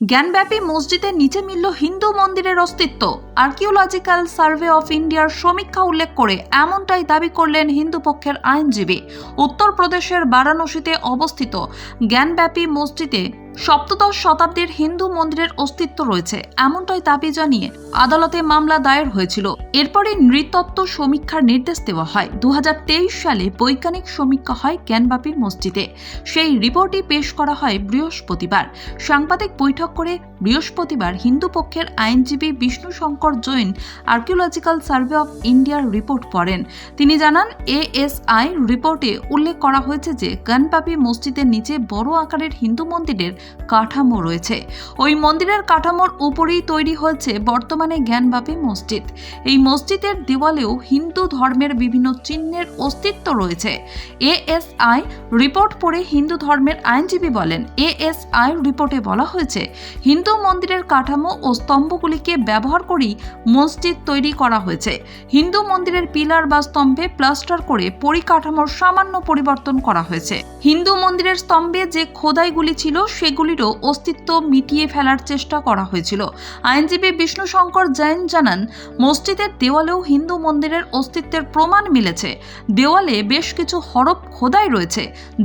জ্ঞানব্যাপী মসজিদের নিচে মিলল হিন্দু মন্দিরের অস্তিত্ব। আর্কিওলজিক্যাল সার্ভে অফ ইন্ডিয়ার সমীক্ষা উল্লেখ করে এমনটাই দাবি করলেন হিন্দু পক্ষের আইনজীবী। উত্তরপ্রদেশের বারাণসীতে অবস্থিত জ্ঞানব্যাপী মসজিদে সপ্তদশ শতাব্দীর হিন্দু মন্দিরের অস্তিত্ব রয়েছে, এমনটাই দাবি জানিয়ে আদালতে মামলা দায়ের হয়েছিল। এরপরে নৃতত্ত্ব সমীক্ষার নির্দেশ দেওয়া হয়। দু হাজার তেইশ সালে বৈজ্ঞানিক সমীক্ষা হয় জ্ঞানব্যাপী মসজিদে। সেই রিপোর্টই পেশ করা হয় বৃহস্পতিবার। সাংবাদিক বৈঠক করে বৃহস্পতিবার হিন্দু পক্ষের আইনজীবী Vishnu Shankar Jain archaeological survey of ইন্ডিয়ার রিপোর্ট পড়েন। তিনি জানান, এএসআই রিপোর্টে উল্লেখ করা হয়েছে যে গণপাপি মসজিদের নিচে বড় আকারের হিন্দু মন্দিরের কাঠামো রয়েছে। ওই মন্দিরের কাঠামোর উপরেই তৈরি হয়েছে বর্তমানে জ্ঞানবাপী মসজিদ। এই মসজিদের দেওয়ালেও হিন্দু ধর্মের বিভিন্ন চিহ্নের অস্তিত্ব রয়েছে। এএসআই রিপোর্ট পড়ে হিন্দু ধর্মের আইনজীবী বলেন, এএসআই রিপোর্টে বলা হয়েছে, হিন্দু মন্দিরের কাঠামো ও স্তম্ভগুলিকে ব্যবহার করেই মসজিদ তৈরি করা হয়েছে। হিন্দু মন্দিরের পিলার বা স্তম্ভে প্লাস্টার করে পরিকাঠামোর সামান্য পরিবর্তন করা হয়েছে। হিন্দু মন্দিরের স্তম্ভে যে খোদাইগুলি ছিল সেগুলিরও অস্তিত্ব মিটিয়ে ফেলার চেষ্টা করা হয়েছিল। আইনজীবী বিষ্ণু শঙ্কর জৈন জানান, মসজিদের দেওয়ালেও হিন্দু মন্দিরের অস্তিত্বের প্রমাণ মিলেছে। দেওয়ালে বেশ কিছু হরপ খোদাই রয়েছে,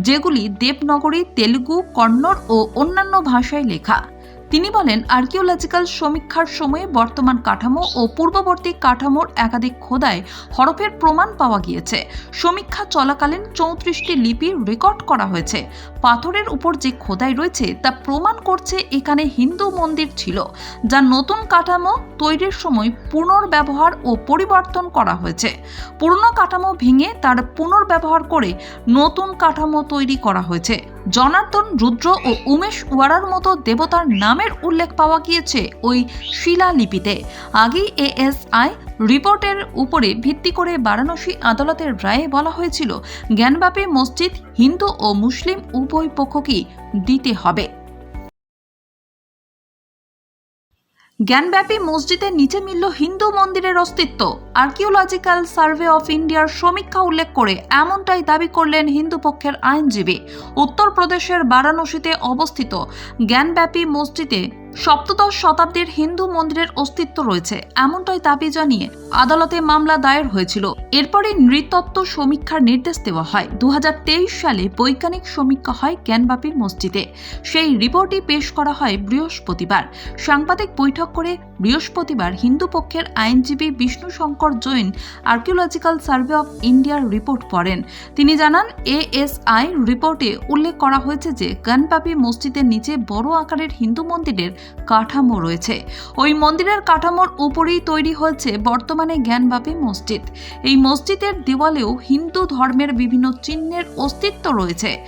যেগুলি দেবনগরী, তেলুগু, কন্নড় ও অন্যান্য ভাষায় লেখা। তিনি বলেন, আর্কিওলজিক্যাল সমীক্ষার সময়ে বর্তমান কাঠামো ও পূর্ববর্তী কাঠামোর একাধিক খোদায় হরফের প্রমাণ পাওয়া গিয়েছে। সমীক্ষা চলাকালীন চৌত্রিশটি লিপি রেকর্ড করা হয়েছে। পাথরের উপর যে খোদাই রয়েছে, তা প্রমাণ করছে এখানে হিন্দু মন্দির ছিল, যা নতুন কাঠামো তৈরির সময় পুনর্ব্যবহার ও পরিবর্তন করা হয়েছে। পুরনো কাঠামো ভেঙে তার পুনর্ব্যবহার করে নতুন কাঠামো তৈরি করা হয়েছে। জনার্দন, রুদ্র ও উমেশ ওয়ারার মতো দেবতার নামের উল্লেখ পাওয়া গিয়েছে ওই শিলালিপিতে। আগেই এএসআই রিপোর্টের উপরে ভিত্তি করে বারাণসী আদালতের রায়ে বলা হয়েছিল, জ্ঞানব্যাপী মসজিদ হিন্দু ও মুসলিম উভয় পক্ষকেই দিতে হবে। জ্ঞানব্যাপী মসজিদের নিচে মিলল হিন্দু মন্দিরের অস্তিত্ব। আর্কিওলজিক্যাল সার্ভে অফ ইন্ডিয়ার সমীক্ষা উল্লেখ করে এমনটাই দাবি করলেন হিন্দু পক্ষের আইনজীবী। উত্তরপ্রদেশের বারাণসীতে অবস্থিত জ্ঞানব্যাপী মসজিদে সপ্তদশ শতাব্দীর হিন্দু মন্দিরের অস্তিত্ব রয়েছে, এমনটাই দাবি জানিয়ে আদালতে মামলা দায়ের হয়েছিল। এরপরে নৃতত্ত্ব সমীক্ষার নির্দেশ দেওয়া হয়। দু হাজার তেইশ সালে বৈজ্ঞানিক সমীক্ষা হয় জ্ঞানব্যাপী মসজিদে। সেই রিপোর্টই পেশ করা হয় বৃহস্পতিবার। সাংবাদিক বৈঠক করে বৃহস্পতিবার হিন্দু পক্ষের আইনজীবী Vishnu Shankar Jain archaeological survey of ইন্ডিয়ার রিপোর্ট পড়েন। তিনি জানান, এএসআই রিপোর্টে উল্লেখ করা হয়েছে যে গণপাপি মসজিদের নিচে বড় আকারের হিন্দু মন্দিরের কাঠামো রয়েছে। ওই মন্দিরের কাঠামোর উপরেই তৈরি হয়েছে বর্তমানে জ্ঞানবাপী মসজিদ। এই মসজিদের দেওয়ালেও হিন্দু ধর্মের বিভিন্ন চিহ্নের অস্তিত্ব রয়েছে।